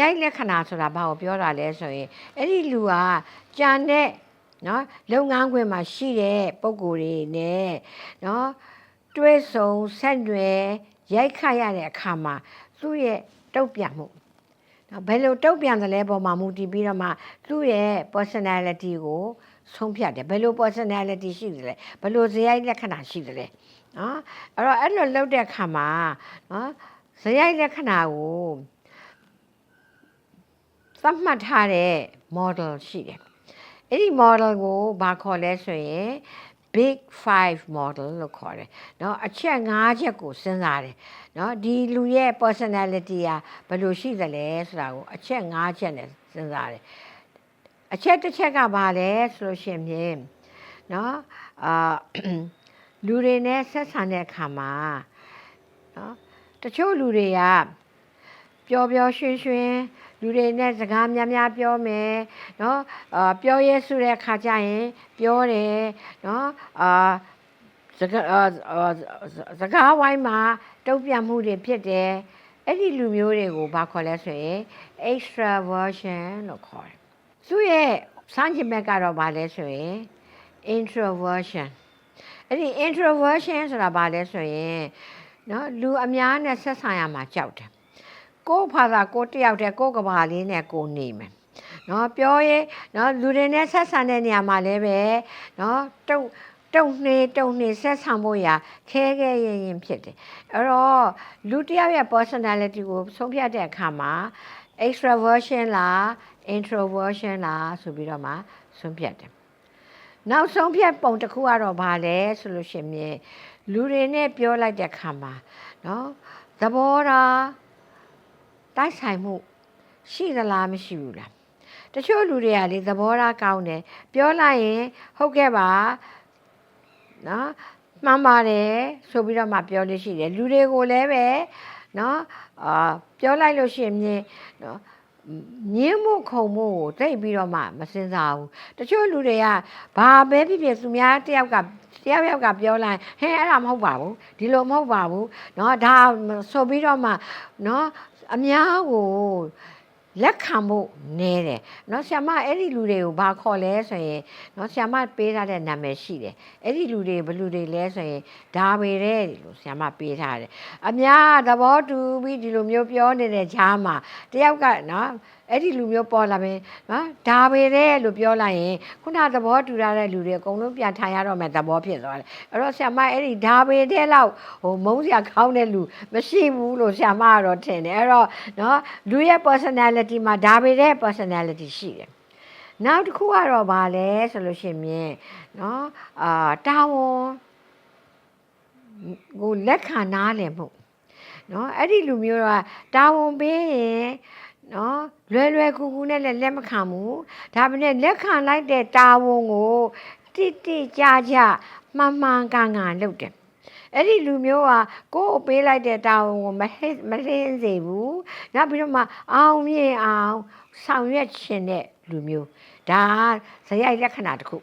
ရိုက်လက္ခဏာဆိုတာဘာကိုပြောတာလဲဆိုရင်အဲ့ဒီလူကကြံတဲ့နော်လုပ်ငန်းခွင်မှာရှိတဲ့ပုံကိုယ်တွေနဲ့နော်တွဲဆုံဆက်နွယ်ရိုက်ခတ်ရတဲ့အခါမှာသူ့ရဲ့တုတ်ပြန်မှုနော်ဘယ်လိုတုတ်ပြန်တယ်လဲပေါ်မှာမူတည်ပြီးတော့မှသူ့ရဲ့ personality ကိုဆုံးဖြတ်တယ်ဘယ်လို personality ရှိတယ်လဲဘယ်လိုဇယိုက်လက္ခဏာရှိတယ်လဲနော်အဲ့တော့အဲ့လိုလုပ်တဲ့အခါမှာနော်ဇယိုက်လက္ခဏာကို သတ်မှတ်ထားတဲ့ model ရှိတယ်။အဲ့ဒီ model ကိုဘာခေါ်လဲဆိုရင် big 5 model လို့ခေါ်တယ်เนาะအချက်5ချက်ကိုစဉ်းစားတယ်เนาะဒီလူရဲ့ personality อ่ะဘယ်လိုရှိသလဲဆိုတာကိုအချက်5ချက်နဲ့စဉ်းစားတယ်အချက်တစ်ချက်ကဘာလဲဆိုလို့ရှိရင်เนาะအာလူတွေနဲ့ဆက်ဆံတဲ့အခါမှာเนาะတချို့လူတွေက ပျော်ပျော်ရွှင်ရွှင်လူတွေနဲ့စကားများများပြောမယ်เนาะအာပြောရဲဆိုတဲ့အခါကျရင်ပြောတယ်เนาะအာစကားအာအာစကားဝိုင်းမှာတုံ့ပြန်မှုတွေဖြစ်တယ်အဲ့ဒီလူမျိုးတွေကိုဘာခေါ်လဲဆိုရင် extraversion လို့ခေါ်တယ်သူ့ရဲ့စမ်းချင်ဘက်ကတော့ဘာလဲဆိုရင် introversion အဲ့ဒီ introversion ဆိုတာဘာလဲဆိုရင်เนาะလူအများနဲ့ဆက်ဆံရမှာကြောက်တယ် ကိုယ့်ဘာသာကိုယ်တယောက်တည်းကိုယ့်ကဘာလေးနဲ့ကိုယ်နေမယ်เนาะပြောရဲเนาะလူတွေနဲ့ဆက်ဆံတဲ့နေရာမှာလည်းပဲเนาะတုံတုံနှေးတုံနှေးဆက်ဆံဖို့ရာခဲခဲရင်ရင်ဖြစ်တယ်အဲ့တော့လူတစ်ယောက်ရဲ့ personality ကိုဆုံးဖြတ်တဲ့အခါမှာ extraversion လား introversion လားဆိုပြီးတော့မှဆုံးဖြတ်တယ်နောက်ဆုံးဖြတ်ပုံတစ်ခုကတော့ဘာလဲဆိုလို့ရှိရင်လူတွေနဲ့ပြောလိုက်တဲ့အခါမှာเนาะသဘောထား တိုက်ဆိုင်မှုရှိသလားမရှိဘူးလားတချို့လူတွေကလေသဘောထားကောင်းတယ်ပြောလိုက်ရင်ဟုတ်ကဲ့ပါနော်မှန်ပါတယ်ဆိုပြီးတော့မှပြောလို့ရှိတယ်လူတွေကိုလည်းပဲနော်အာပြောလိုက်လို့ရှိရင်မြင်နော်ညင်းမှုခုံမှုကိုတိတ်ပြီးတော့မှမစင်စားဘူးတချို့လူတွေကဘာပဲဖြစ်ဖြစ်သူများတယောက်ကတယောက်ယောက်ကပြောလိုက်ဟဲ့အဲ့ဒါမဟုတ်ပါဘူးဒီလိုမဟုတ်ပါဘူးเนาะဒါဆိုပြီးတော့မှเนาะ အများကို လက်ခံဖို့နဲတယ်เนาะဆ iam မအဲ့ဒီလူတွေကိုဘာခေါ်လဲဆိုရင်เนาะဆ iam မပေးထားတဲ့နာမည်ရှိတယ်အဲ့ဒီလူတွေဘယ်လူတွေလဲဆိုရင်ဒါပေတဲ့လို့ဆ iam မပေးထားတယ်အများသဘောတူပြီးဒီလိုမျိုးပြောနေတဲ့ဈာမှာတယောက်ကเนาะအဲ့ဒီလူမျိုးပေါ်လာမယ်နော်ဒါပေတဲ့လို့ပြောလိုက်ရင်ခုနသဘောတူရတဲ့လူတွေအကုန်လုံးပြန်ထိုင်ရတော့မယ်သဘောဖြစ်သွားတယ်အဲ့တော့ဆ iam မအဲ့ဒီဒါပေတဲ့လောက်ဟိုမုန်းစရာကောင်းတဲ့လူမရှိဘူးလို့ဆ iam မကတော့ထင်တယ်အဲ့တော့နော်လူရဲ့ personality မှာဒါပေတဲ့ personality ရှိတယ်နောက်တစ်ခုကတော့ဗာလဲဆိုလို့ရှိရင်နော်အာတာဝန်ကိုလက်ခံနားလည်မှုနော်အဲ့ဒီလူမျိုးကတာဝန်ပေးရင်နော်လွယ်လွယ်ကူကူနဲ့လည်းလက်မခံဘူးဒါပေမဲ့လက်ခံလိုက်တဲ့တာဝန်ကိုတိတိကျကျမှန်မှန်ကန်ကန်လုပ်တယ် အဲ့ဒီလူမျိုးကကိုယ်ကိုပေးလိုက်တဲ့တာဝန်ကိုမဟစ်မလင်းစေဘူးနောက်ပြီးတော့မှအောင်မြင်အောင်ဆောင်ရွက်ခြင်းတဲ့လူမျိုးဒါဇယိုက်လက္ခဏာတစ်ခု